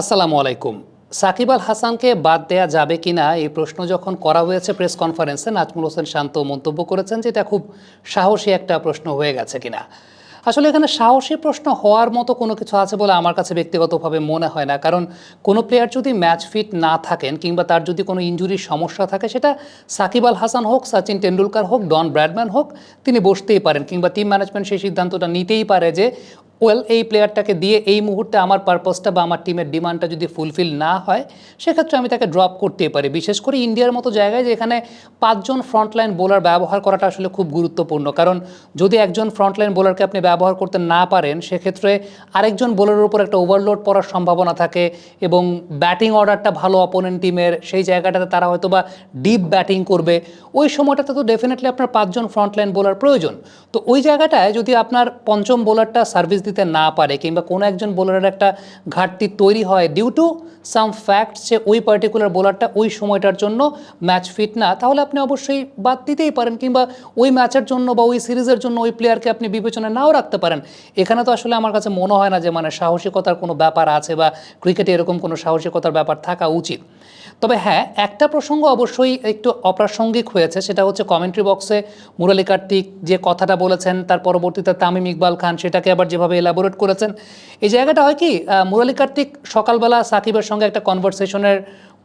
আসসালামু আলাইকুম। সাকিব আল হাসানকে বাদ দেয়া যাবে কিনা এই প্রশ্ন যখন করা হয়েছে প্রেস কনফারেন্সে, নাজমুল হোসেন শান্ত মন্তব্য করেছেন যে এটা খুব সাহসী একটা প্রশ্ন হয়ে গেছে কিনা। আসলে এখানে সাহসী প্রশ্ন হওয়ার মতো কোনো কিছু আছে বলে আমার কাছে ব্যক্তিগতভাবে মনে হয় না। কারণ কোনো প্লেয়ার যদি ম্যাচ ফিট না থাকেন কিংবা তার যদি কোনো ইঞ্জুরির সমস্যা থাকে, সেটা সাকিব আল হাসান হোক, সচিন টেন্ডুলকার হোক, ডন ব্র্যাডম্যান হোক, তিনি বসতেই পারেন কিংবা টিম ম্যানেজমেন্ট সেই সিদ্ধান্তটা নিতেই পারে যে ওয়েল এই প্লেয়ারটাকে দিয়ে এই মুহূর্তে আমার পারপাসটা বা আমার টিমের ডিমান্ডটা যদি ফুলফিল না হয়, সেক্ষেত্রে আমি তাকে ড্রপ করতেই পারি। বিশেষ করে ইন্ডিয়ার মতো জায়গায় যেখানে পাঁচজন ফ্রন্টলাইন বোলার ব্যবহার করাটা আসলে খুব গুরুত্বপূর্ণ। কারণ যদি একজন ফ্রন্টলাইন বোলারকে আপনি ব্যবহার করতে না পারেন, সেক্ষেত্রে আরেকজন বোলারের উপর একটা ওভারলোড পড়ার সম্ভাবনা থাকে এবং ব্যাটিং অর্ডারটা ভালো অপোনেন্ট টিমের সেই জায়গাটাতে তারা হয়তো বা ডিপ ব্যাটিং করবে। ওই সময়টাতে তো ডেফিনেটলি আপনার পাঁচজন ফ্রন্টলাইন বোলার প্রয়োজন। তো ওই জায়গাটায় যদি আপনার পঞ্চম বোলারটা সার্ভিস দিতে না পারে কিংবা কোনো একজন বোলারের একটা ঘাটতি তৈরি হয় ডিউ টু সাম ফ্যাক্ট যে ওই পার্টিকুলার বোলারটা ওই সময়টার জন্য ম্যাচ ফিট না, তাহলে আপনি অবশ্যই বাদ দিতেই পারেন কিংবা ওই ম্যাচের জন্য বা ওই সিরিজের জন্য ওই প্লেয়ারকে আপনি বিবেচনায় নাও রাখতে পারেন। এখানে তো আসলে আমার কাছে মনে হয় না যে মানে সাহসিকতার কোনো ব্যাপার আছে বা ক্রিকেটে এরকম কোনো সাহসিকতার ব্যাপার থাকা উচিত। তবে হ্যাঁ একটা প্রসঙ্গ অবশ্যই একটু অপ্রাসঙ্গিক হয়েছে, সেটা হচ্ছে কমেন্ট্রি বক্সে মুরালী কার্তিক যে কথাটা বলেছেন, তার পরবর্তীতে তামিম ইকবাল খান সেটাকে আবার যেভাবে এলাবোরেট করেছেন। এই জায়গাটা হয় কি মুরালী কার্তিক সকালবেলা সাকিবের সঙ্গে একটা কনভারসেশনের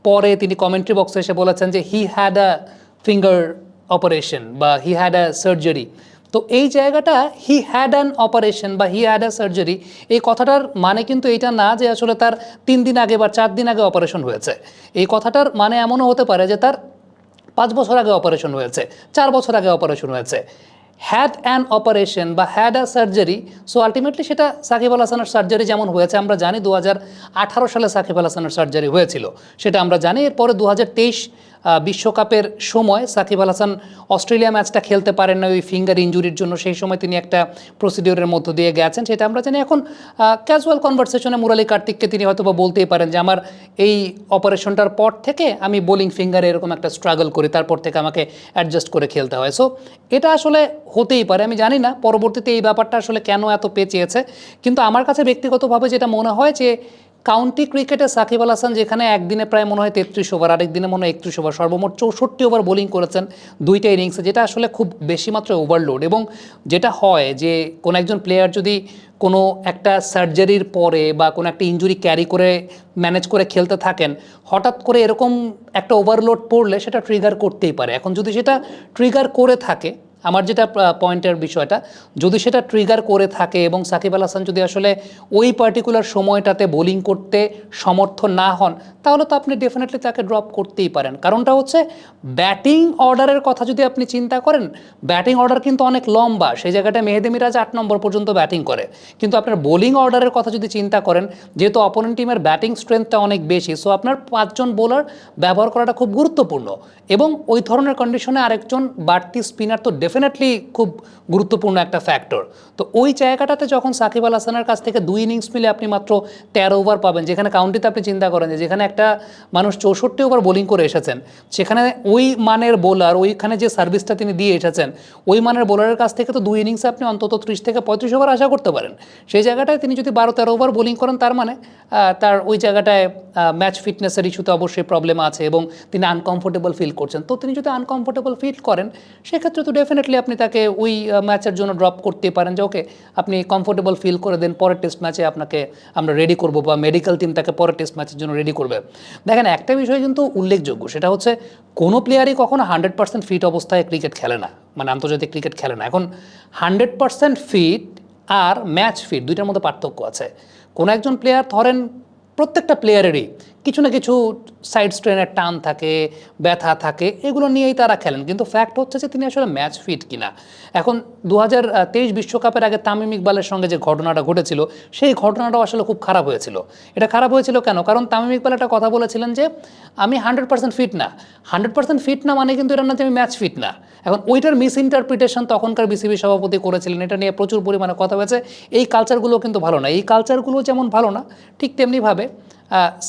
পরে তিনি কমেন্ট্রি বক্সে এসে বলেছেন যে he had a finger operation বা হি হ্যাড আ সার্জারি তো এই জায়গাটা হি হ্যাড অ্যান অপারেশন বা হি হ্যাড আ সার্জারি এই কথাটার মানে কিন্তু এইটা না যে আসলে তার তিন দিন আগে বা চার দিন আগে অপারেশন হয়েছে। এই কথাটার মানে এমনও হতে পারে যে তার পাঁচ বছর আগে অপারেশন হয়েছে, চার বছর আগে অপারেশন হয়েছে। হ্যাড অ্যান অপারেশন বা had a surgery so ultimately সেটা সাকিব আল হাসানের সার্জারি যেমন হয়েছে, আমরা জানি দু হাজার আঠারো সালে সাকিব আল হাসানের সার্জারি হয়েছিল। সেটা আমরা জানি, এরপরে দু হাজার তেইশ বিশ্বকাপের সময় সাকিব আল হাসান অস্ট্রেলিয়া ম্যাচটা খেলতে পারেন না ওই ফিঙ্গার ইঞ্জুরির জন্য। সেই সময় তিনি একটা প্রসিডিওরের মধ্য দিয়ে গেছেন। সেটা আমরা জানি এখন ক্যাজুয়াল কনভারসেশনে মুরালী কার্তিককে তিনি হয়তো বা বলতেই পারেন যে, আমার এই অপারেশনটার পর থেকে আমি বোলিং ফিঙ্গারে এরকম একটা স্ট্রাগল করি, তারপর থেকে আমাকে অ্যাডজাস্ট করে খেলতে হয়। সো এটা আসলে হতেই পারে। আমি জানি না, পরবর্তীতে এই ব্যাপারটা আসলে কেন এত পেঁচিয়েছে, কিন্তু আমার কাছে ব্যক্তিগতভাবে যেটা মনে হয় যে কাউন্টি ক্রিকেটে সাকিব আল হাসান যেখানে একদিনে প্রায় মনে হয় তেত্রিশ ওভার, আরেক দিনে মনে হয় একত্রিশ ওভার, সর্বমোট চৌষট্টি ওভার বোলিং করেছেন দুইটা ইনিংসে, যেটা আসলে খুব বেশি মাত্রায় ওভারলোড এবং যেটা হয় যে কোনো একজন প্লেয়ার যদি কোনো একটা সার্জারির পরে বা কোনো একটা ইঞ্জুরি ক্যারি করে ম্যানেজ করে খেলতে থাকেন, হঠাৎ করে এরকম একটা ওভারলোড পড়লে সেটা ট্রিগার করতেই পারে। এখন যদি সেটা ট্রিগার করে থাকে আমার যেটা পয়েন্টের বিষয়টা, যদি সেটা ট্রিগার করে থাকে এবং সাকিব আল হাসান যদি আসলে ওই পার্টিকুলার সময়টাতে বোলিং করতে সমর্থ না হন, তাহলে তো আপনি ডেফিনেটলি তাকে ড্রপ করতেই পারেন। কারণটা হচ্ছে ব্যাটিং অর্ডারের কথা যদি আপনি চিন্তা করেন ব্যাটিং অর্ডার কিন্তু অনেক লম্বা। সেই জায়গাটা মেহেদি মিরাজ আট নম্বর পর্যন্ত ব্যাটিং করে। কিন্তু আপনার বোলিং অর্ডারের কথা যদি চিন্তা করেন, যেহেতু অপোনেন্ট টিমের ব্যাটিং স্ট্রেংথটা অনেক বেশি সো আপনার পাঁচজন বোলার ব্যবহার করাটা খুব গুরুত্বপূর্ণ। এবং ওই ধরনের কন্ডিশনে আরেকজন বাড়তি স্পিনার তো ডেফিনেটলি খুব গুরুত্বপূর্ণ একটা ফ্যাক্টর তো ওই জায়গাটাতে যখন সাকিব আল হাসানের কাছ থেকে দুই ইনিংস মিলে আপনি মাত্র তেরো ওভার পাবেন, যেখানে কাউন্টিতে আপনি চিন্তা করেন যে যেখানে একটা মানুষ চৌষট্টি ওভার বোলিং করে এসেছেন, সেখানে ওই মানের বোলার ওইখানে যে সার্ভিসটা তিনি দিয়ে এসেছেন, ওই মানের বোলারের কাছ থেকে তো দুই ইনিংসে আপনি অন্তত ত্রিশ থেকে পঁয়ত্রিশ ওভার আশা করতে পারেন। সেই জায়গাটায় তিনি যদি বারো তেরো ওভার বোলিং করেন, তার মানে তার ওই জায়গাটায় ম্যাচ ফিটনেসের ইস্যুতে অবশ্যই প্রবলেম আছে এবং তিনি আনকমফোর্টেবল ফিল করছেন। তো তিনি যদি আনকমফোর্টেবল ফিল করেন, সেক্ষেত্রে তো ডেফিনেটলি আপনি তাকে ওই ম্যাচের জন্য ড্রপ করতে পারেন যে ওকে আপনি কমফোর্টেবল ফিল করে দেন, পরের টেস্ট ম্যাচে আপনাকে আমরা রেডি করব বা মেডিকেল টিম তাকে পরের টেস্ট ম্যাচের জন্য রেডি করবে। দেখেন, একটা বিষয় কিন্তু উল্লেখযোগ্য, সেটা হচ্ছে কোনো প্লেয়ারই কখনো হান্ড্রেড পার্সেন্ট ফিট অবস্থায় ক্রিকেট খেলে না মানে আন্তর্জাতিক ক্রিকেট খেলে না। এখন হান্ড্রেড পার্সেন্ট ফিট আর ম্যাচ ফিট দুইটার মধ্যে পার্থক্য আছে। কোনো একজন প্লেয়ার ধরেন প্রত্যেকটা প্লেয়ারেরই কিছু না কিছু সাইড স্ট্রেনের টান থাকে, ব্যথা থাকে, এগুলো নিয়েই তারা খেলেন। কিন্তু ফ্যাক্ট হচ্ছে যে তিনি আসলে ম্যাচ ফিট কিনা। এখন দু হাজার তেইশ বিশ্বকাপের আগে তামিম ইকবালের সঙ্গে যে ঘটনাটা ঘটেছিল, সেই ঘটনাটাও আসলে খুব খারাপ হয়েছিল। এটা খারাপ হয়েছিল কেন? কারণ তামিম ইকবাল একটা কথা বলেছিলেন যে, আমি হান্ড্রেড পার্সেন্ট ফিট না। হান্ড্রেড পার্সেন্ট ফিট না মানে কিন্তু এটা না যে আমি ম্যাচ ফিট না। এখন ওইটার মিস ইন্টারপ্রিটেশন তখনকার বিসিবি সভাপতি করেছিলেন। এটা নিয়ে প্রচুর পরিমাণে কথা হয়েছে। এই কালচারগুলো কিন্তু ভালো না। এই কালচারগুলো যেমন ভালো না, ঠিক তেমনিভাবে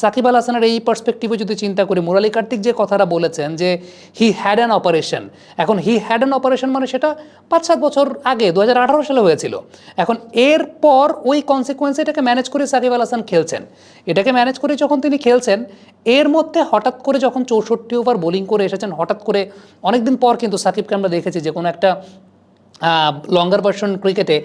সাকিব আল হাসানের এই পার্সপেক্টিভে যদি চিন্তা করি, মুরালি কার্তিক যে কথাটা বলেছেন যে হি হ্যাড অ্যান অপারেশন এখন হি হ্যাড অ্যান অপারেশন মানে সেটা পাঁচ সাত বছর আগে দু হাজার আঠারো সালে হয়েছিল। এখন এরপর ওই কনসিকুয়েন্সে এটাকে ম্যানেজ করে সাকিব আল হাসান খেলছেন। এটাকে ম্যানেজ করে যখন তিনি খেলছেন, এর মধ্যে হঠাৎ করে যখন চৌষট্টি ওভার বোলিং করে এসেছেন, হঠাৎ করে অনেকদিন পর কিন্তু সাকিবকে আমরা দেখেছি যে কোনো একটা লঙ্গার ভার্সন ক্রিকেটে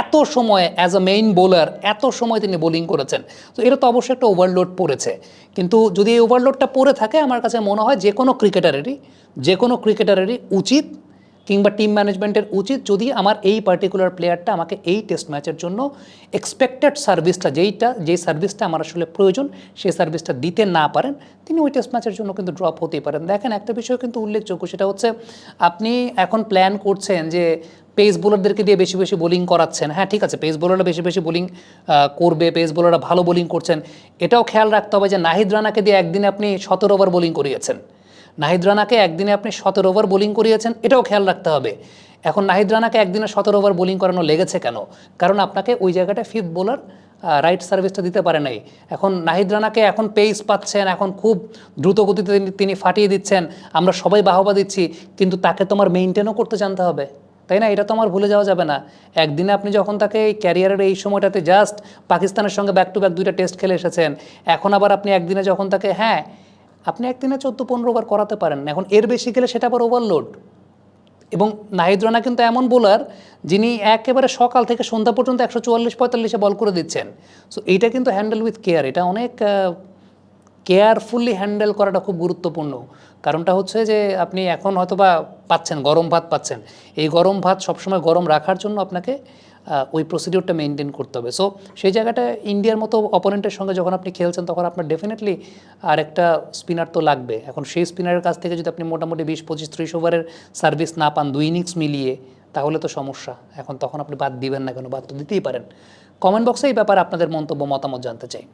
এত সময় অ্যাজ আ মেইন বোলার এত সময় তিনি বোলিং করেছেন। তো এটা তো অবশ্যই একটা ওভারলোড পড়েছে। কিন্তু যদি এই ওভারলোডটা পড়ে থাকে, আমার কাছে মনে হয় যে কোনো ক্রিকেটারেরই যে কোনো ক্রিকেটারেরই উচিত কিংবা টিম ম্যানেজমেন্টের উচিত যদি আমার এই পার্টিকুলার প্লেয়ারটা আমাকে এই টেস্ট ম্যাচের জন্য এক্সপেক্টেড সার্ভিসটা যেইটা, যেই সার্ভিসটা আমার আসলে প্রয়োজন, সেই সার্ভিসটা দিতে না পারেন, তিনি ওই টেস্ট ম্যাচের জন্য কিন্তু ড্রপ হতেই পারেন। দেখেন, একটা বিষয় কিন্তু উল্লেখযোগ্য, সেটা হচ্ছে আপনি এখন প্ল্যান করছেন যে পেস বোলারদেরকে দিয়ে বেশি বেশি বোলিং করাচ্ছেন। হ্যাঁ ঠিক আছে পেস বোলাররা বেশি বেশি বোলিং করবে পেস বোলাররা ভালো বোলিং করছেন। এটাও খেয়াল রাখতে হবে যে নাহিদ রানাকে দিয়ে একদিনে আপনি সতেরো ওভার বোলিং করিয়েছেন। নাহিদ রানাকে একদিনে আপনি সতেরো ওভার বোলিং করিয়েছেন, এটাও খেয়াল রাখতে হবে। এখন নাহিদ রানাকে একদিনে সতেরো ওভার বোলিং করানো লেগেছে কেন? কারণ আপনাকে ওই জায়গাটায় ফিফথ বোলার রাইট সার্ভিসটা দিতে পারে নাই। এখন নাহিদ রানাকে এখন পেস পাচ্ছেন, এখন খুব দ্রুত গতিতে তিনি ফাটিয়ে দিচ্ছেন। আমরা সবাই বাহবা দিচ্ছি, কিন্তু তাকে তোমার মেনটেনও করতে জানতে হবে। তাই না? এটা তো আমার ভুলে যাওয়া যাবে না। একদিনে আপনি যখন তাকে এই ক্যারিয়ারের এই সময়টাতে জাস্ট পাকিস্তানের সঙ্গে ব্যাক টু ব্যাক দুইটা টেস্ট খেলে এসেছেন, এখন আবার আপনি একদিনে যখন তাকে হ্যাঁ আপনি চোদ্দ, পনেরো ওভার করাতে পারেন এখন এর বেশি গেলে সেটা আবার ওভারলোড এবং নাহিদ রানা কিন্তু এমন বোলার যিনি একেবারে সকাল থেকে সন্ধ্যা পর্যন্ত একশো চুয়াল্লিশ, পঁয়তাল্লিশে বল করে দিচ্ছেন। সো এইটা কিন্তু হ্যান্ডেল উইথ কেয়ার এটা অনেক কেয়ারফুলি হ্যান্ডেল করাটা খুব গুরুত্বপূর্ণ। কারণটা হচ্ছে যে আপনি এখন হয়তো বা পাচ্ছেন, গরম ভাত পাচ্ছেন। এই গরম ভাত সবসময় গরম রাখার জন্য আপনাকে ওই প্রসিডিওরটা মেনটেন করতে হবে। সো সেই জায়গাটা ইন্ডিয়ার মতো অপোনেন্টের সঙ্গে যখন আপনি খেলছেন, তখন আপনার ডেফিনেটলি আর একটা স্পিনার তো লাগবে। এখন সেই স্পিনারের কাছ থেকে যদি আপনি মোটামুটি বিশ, পঁচিশ, ত্রিশ ওভারের সার্ভিস না পান দুই ইনিংস মিলিয়ে, তাহলে তো সমস্যা। এখন তখন আপনি বাদ দিবেন না কেন? বাদ তো দিতেই পারেন। কমেন্ট বক্সে এই ব্যাপারে আপনাদের মন্তব্য, মতামত জানতে চাই।